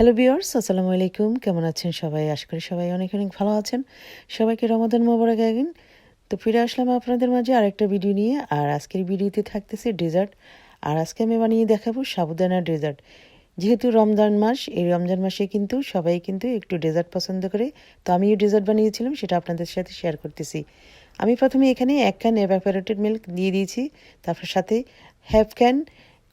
Hello বিয়ার্স আসসালামু আলাইকুম। কেমন আছেন সবাই? আশা করি সবাই অনেক অনেক ভালো আছেন। সবাইকে রমাদান মোবারক আগেন। তো ফিরে আসলাম আপনাদের মাঝে আরেকটা ভিডিও নিয়ে। আর আজকের ভিডিওতে থাকতেছে ডেজার্ট। আর আজকে আমি বানিয়ে দেখাবো সাবুদানা ডেজার্ট। যেহেতু রমজান মাস, এই রমজান মাসে কিন্তু সবাই কিন্তু একটু ডেজার্ট পছন্দ করে। তো আমিও ডেজার্ট বানিয়েছিলাম, সেটা আপনাদের সাথে শেয়ার করতেছি। আমি প্রথমে এখানে এক ক্যান এভাপোরেটেড মিল্ক দিয়ে দিয়েছি। তারপর সাথে হাফ ক্যান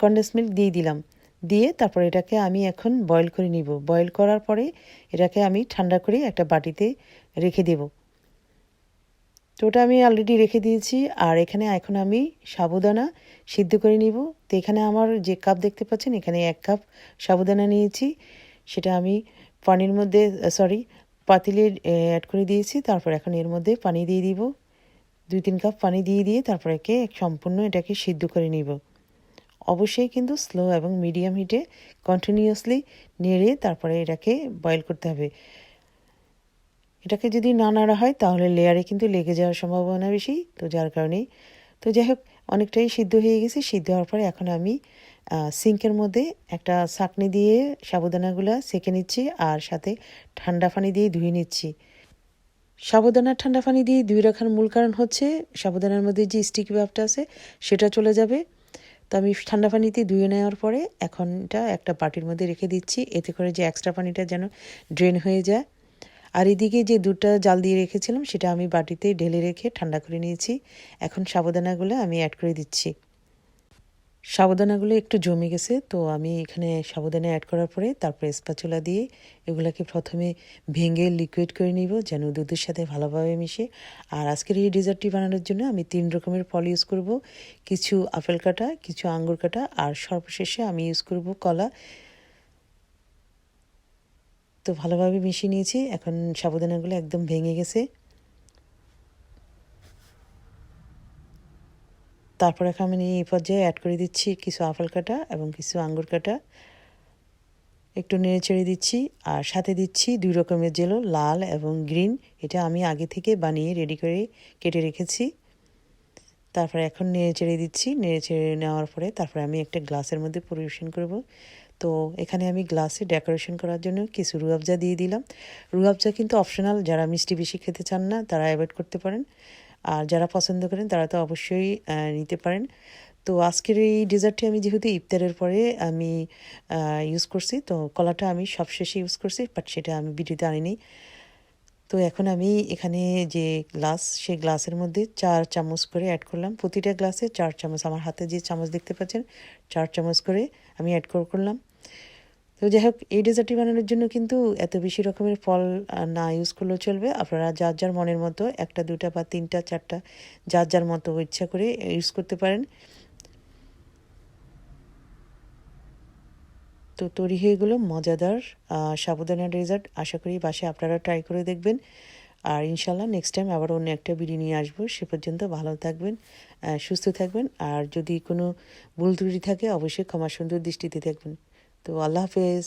কন্ডেন্স মিল্ক দিয়ে দিলাম। দিয়ে তারপর এটাকে আমি এখন বয়েল করে নিব। বয়েল করার পরে এটাকে আমি ঠান্ডা করে একটা বাটিতে রেখে দেব। তো ওটা আমি অলরেডি রেখে দিয়েছি আর এখানে এখন আমি সাবুদানা সিদ্ধ করে নিব। তো এখানে আমার যে কাপ দেখতে পাচ্ছেন, এখানে এক কাপ সাবুদানা নিয়েছি। সেটা আমি পানির মধ্যে সরি পাতিলে অ্যাড করে দিয়েছি। তারপর এখন এর মধ্যে পানি দিয়ে দিব। দুই, তিন কাপ পানি দিয়ে দিয়ে তারপর একে সম্পূর্ণ এটাকে সিদ্ধ করে নিব। অবশ্যই কিন্তু স্লো এবং মিডিয়াম হিটে কন্টিনিউয়াসলি নেড়ে তারপরে এটাকে বয়েল করতে হবে। এটাকে যদি না নাড়া হয়, তাহলে লেয়ারে কিন্তু লেগে যাওয়ার সম্ভাবনা বেশি। তো যার কারণেই তো যাই হোক, অনেকটাই সিদ্ধ হয়ে গেছে। সিদ্ধ হওয়ার পরে এখন আমি সিঙ্কের মধ্যে একটা ছাকনি দিয়ে সাবুদানাগুলো সেঁকে নিচ্ছি আর সাথে ঠান্ডা পানি দিয়ে ধুয়ে নিচ্ছি। সাবুদানা ঠান্ডা পানি দিয়ে ধুয়ে রাখার মূল কারণ হচ্ছে সাবুদানার মধ্যে যে স্টিক ভাবটা আছে, সেটা চলে যাবে। তো আমি ঠান্ডা পানিতে ধুয়ে নেওয়ার পরে এখনটা একটা বাটির মধ্যে রেখে দিচ্ছি। এতে করে যে এক্সট্রা পানিটা যেন ড্রেন হয়ে যায়। আর এদিকে যে দুধটা জাল দিয়ে রেখেছিলাম, সেটা আমি বাটিতে ঢেলে রেখে ঠান্ডা করে নিয়েছি। এখন সাবধানাগুলো আমি অ্যাড করে দিচ্ছি। সাবধানাগুলো একটু জমে গেছে, তো আমি এখানে সাবধানে অ্যাড করার পরে তারপরে স্পাচুলা দিয়ে এগুলাকে প্রথমে ভেঙে লিকুইড করে নিব যেন দুধের সাথে ভালোভাবে মিশে। আর আজকের এই ডেজার্টটি বানানোর জন্য আমি তিন রকমের ফল ইউজ করব, কিছু আপেল কাটা, কিছু আঙ্গুর কাটা, আর সর্বশেষে আমি ইউজ করব কলা। তো ভালোভাবে মিশিয়ে নিয়েছি, এখন সাবধানাগুলো একদম ভেঙে গেছে। তারপর এখন আমি এই পর্যায়ে অ্যাড করে দিচ্ছি কিছু আপেল কাটা এবং কিছু আঙ্গুর কাটা। একটু নেড়ে চেড়ে দিচ্ছি আর সাথে দিচ্ছি দুই রকমের জেলো, লাল এবং গ্রিন। এটা আমি আগে থেকে বানিয়ে রেডি করে কেটে রেখেছি। তারপরে এখন নেড়ে চেড়ে দিচ্ছি। নেড়ে চেড়ে নেওয়ার পরে তারপরে আমি একটা গ্লাসের মধ্যে পরিবেশন করব। তো এখানে আমি গ্লাসে ডেকোরেশন করার জন্য কিছু রুয়াবজা দিয়ে দিলাম। রুয়াবজা কিন্তু অপশনাল যারা মিষ্টি বেশি খেতে চান না, তারা অ্যাভয়েড করতে পারেন। আর যারা পছন্দ করেন, তারা তো অবশ্যই নিতে পারেন। তো আজকের এই ডেজার্টটি আমি যেহেতু ইফতারের পরে আমি ইউজ করছি, তো কলাটা আমি সবশেষে ইউজ করছি বাট সেটা আমি ভিডিওতে আনিনি। তো এখন আমি এখানে যে গ্লাস সেই গ্লাসের মধ্যে চার চামচ করে অ্যাড করলাম। প্রতিটা গ্লাসে চার চামচ, আমার হাতে যে চামচ দেখতে পাচ্ছেন, চার চামচ করে আমি অ্যাড করলাম। তো যাই হোক এই ডেজার্টটি বানানোর জন্য কিন্তু এত বেশি রকমের ফল না ইউজ করলেও চলবে। আপনারা যার যার মনের মতো একটা দুটা বা তিনটা, চারটা, যার যার মতো ইচ্ছা করে ইউজ করতে পারেন। তো তৈরি হয়ে গেলো মজাদার সাবুদানা ডেজার্ট আশা করি বাসায় আপনারা ট্রাই করে দেখবেন। আর ইনশাল্লাহ নেক্সট টাইম আবার অন্য একটা ভিডিও নিয়ে আসব। সে পর্যন্ত ভালো থাকবেন সুস্থ থাকবেন। আর যদি কোনো ভুল ত্রুটি থাকে, অবশ্যই ক্ষমা সুন্দর দৃষ্টিতে থাকবেন তো আল্লাহ হাফেজ